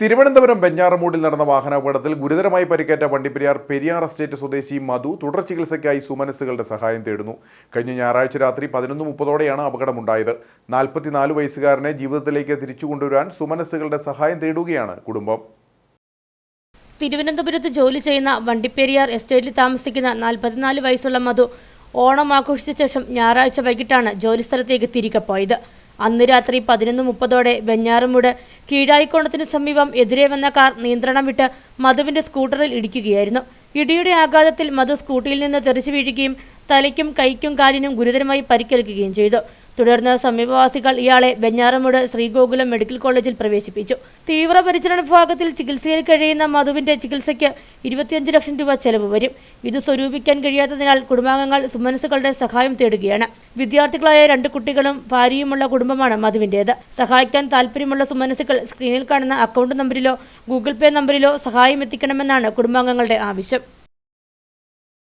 തിരുവനന്തപുരം ബെഞ്ഞാറമൂടിൽ നടന്ന വാഹനാപകടത്തിൽ ഗുരുതരമായി പരിക്കേറ്റ വണ്ടിപ്പെരിയാർ പെരിയാർ എസ്റ്റേറ്റ് സ്വദേശി മധു തുടർ ചികിത്സയ്ക്കായി സുമനസ്സുകളുടെ സഹായം തേടുന്നു. കഴിഞ്ഞ ഞായറാഴ്ച രാത്രി പതിനൊന്ന് മുപ്പതോടെയാണ് അപകടമുണ്ടായത്. നാൽപ്പത്തിനാല് വയസ്സുകാരനെ ജീവിതത്തിലേക്ക് തിരിച്ചു കൊണ്ടുവരാൻ സുമനസ്സുകളുടെ സഹായം തേടുകയാണ് കുടുംബം. തിരുവനന്തപുരത്ത് ജോലി ചെയ്യുന്ന വണ്ടിപ്പെരിയാർ എസ്റ്റേറ്റിൽ താമസിക്കുന്ന നാൽപ്പത്തിനാല് വയസ്സുള്ള മധു ഓണം ആഘോഷിച്ച ശേഷം ഞായറാഴ്ച വൈകിട്ടാണ് ജോലിസ്ഥലത്തേക്ക് തിരികെ പോയത്. അന്ന് രാത്രി പതിനൊന്ന് മുപ്പതോടെ വെഞ്ഞാറമൂട് കീഴായിക്കോണത്തിന് സമീപം എതിരെ വന്ന കാർ നിയന്ത്രണം വിട്ട് മധുവിന്റെ സ്കൂട്ടറിൽ ഇടിക്കുകയായിരുന്നു. ഇടിയുടെ ആഘാതത്തിൽ മധു സ്കൂട്ടിയിൽ നിന്ന് തെറിച്ചു വീഴുകയും തലയ്ക്കും കൈക്കും കാലിനും ഗുരുതരമായി പരിക്കേൽക്കുകയും ചെയ്തു. തുടർന്ന് സമീപവാസികൾ ഇയാളെ വെഞ്ഞാറമൂട് ശ്രീഗോകുലം മെഡിക്കൽ കോളേജിൽ പ്രവേശിപ്പിച്ചു. തീവ്രപരിചരണ വിഭാഗത്തിൽ ചികിത്സയിൽ കഴിയുന്ന മധുവിന്റെ ചികിത്സയ്ക്ക് ഇരുപത്തിയഞ്ച് ലക്ഷം രൂപ ചെലവ് വരും. ഇത് സ്വരൂപിക്കാൻ കഴിയാത്തതിനാൽ കുടുംബാംഗങ്ങൾ സുമനസുകളുടെ സഹായം തേടുകയാണ്. വിദ്യാർത്ഥികളായ രണ്ട് കുട്ടികളും ഭാര്യയുമുള്ള കുടുംബമാണ് മധുവിന്റേത്. സഹായിക്കാൻ താല്പര്യമുള്ള സുമനസുകൾ സ്ക്രീനിൽ കാണുന്ന അക്കൗണ്ട് നമ്പറിലോ ഗൂഗിൾ പേ നമ്പറിലോ സഹായം എത്തിക്കണമെന്നാണ് കുടുംബാംഗങ്ങളുടെ ആവശ്യം.